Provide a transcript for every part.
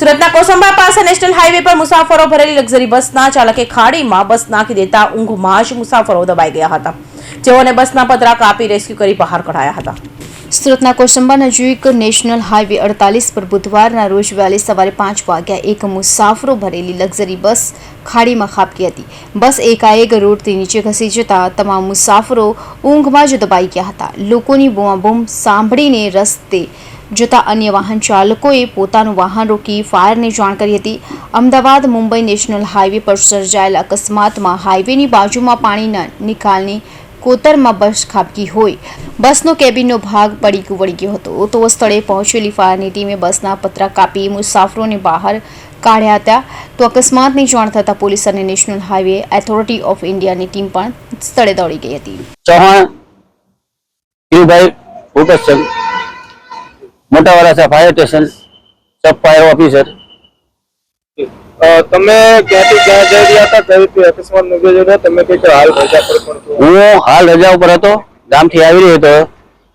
સુરતના કોસંબા પાસે national highway પર મુસાફરો ભરેલી લક્ઝરી બસના ચાલકે ખાડીમાં બસ નાખી દેતા ઊંઘમાં જ મુસાફરો દબાઈ ગયા હતા. જેઓને બસના પતરા કાપી રેસ્ક્યુ કરી બહાર કઢાયા હતા. સુરતના કોસંબા નજીક નેશનલ હાઈવે અડતાલીસ પર બુધવારના રોજ વહેલી સવારે પાંચ વાગ્યા એક મુસાફરો ભરેલી લક્ઝરી બસ ખાડીમાં ખાબકી હતી. બસ એકાએક રોડથી નીચે ઘસી જતા તમામ મુસાફરો ઊંઘમાં જ દબાઈ ગયા હતા. લોકોની બૂમાબૂમ સાંભળીને રસ્તે જતા અન્ય વાહન ચાલકોએ પોતાનું વાહન રોકી ફાયરની જાણ કરી હતી. અમદાવાદ મુંબઈ નેશનલ હાઈવે પર સર્જાયેલા અકસ્માતમાં હાઈવેની બાજુમાં પાણીના નિકાલની કોતરમાં બસ ખાબકી હોય. બસનો કેબિનનો ભાગ પડી વળી ગયો હતો. તો સ્થળે પહોંચેલી ફાયરની ટીમે બસના પતરા કાપી મુસાફરોને બહાર કાઢ્યા હતા. તો અકસ્માતની જાણ થતાં પોલીસ અને નેશનલ હાઈવે એથોરિટી ઓફ ઇન્ડિયાની ટીમ પણ સ્થળે દોડી ગઈ હતી. ચૌહાણ મોટા Varachha fire station sub fire officer તમે ક્યાંથી ક્યાં જઈ રહ્યા હતા? કઈ રીતે અકસ્માત નોંધ્યો તમે હાલ રજા પર હું હાલ રજા ઉપર હતો. ગામથી આવી રહ્યો હતો.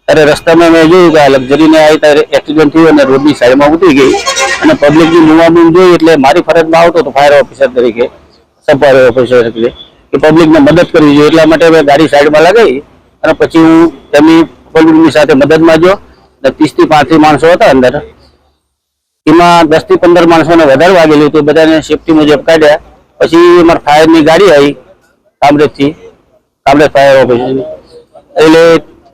ત્યારે રસ્તામાં મેં જોયું કે લક્ઝરીને આવી ત્યારે એક્સિડન્ટ થયું અને રોડની સાઈડમાં ઉતરી ગઈ. અને પબ્લિકની મુવાબૂમ જોઈ એટલે મારી ફરજમાં આવતો હતો ફાયર ઓફિસર તરીકે સબ ફાયર ઓફિસર એટલે કે પબ્લિકને મદદ કરવી જોઈએ. એટલા માટે મેં ગાડી સાઈડમાં લગાવી અને પછી હું તેમની પબ્લિકની સાથે મદદમાં ગયો. અને ત્રીસથી પાંત્રીસ માણસો હતા અંદર. એમાં દસથી પંદર માણસોને વધારે વાગેલું હતું. બધાને સેફટી મુજબ કાઢ્યા. પછી અમારે ફાયરની ગાડી આવી, કામરેજથી. કામરેજ ફાયર ઓફિસની એટલે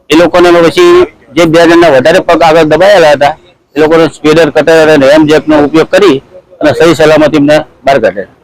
એ લોકોને પછી જે બે જણના વધારે પગ આગળ દબાયેલા હતા, એ લોકોને સ્પીડર કટર અને હેમ જેકનો ઉપયોગ કરી અને સહી સલામત એમને બહાર કાઢ્યા.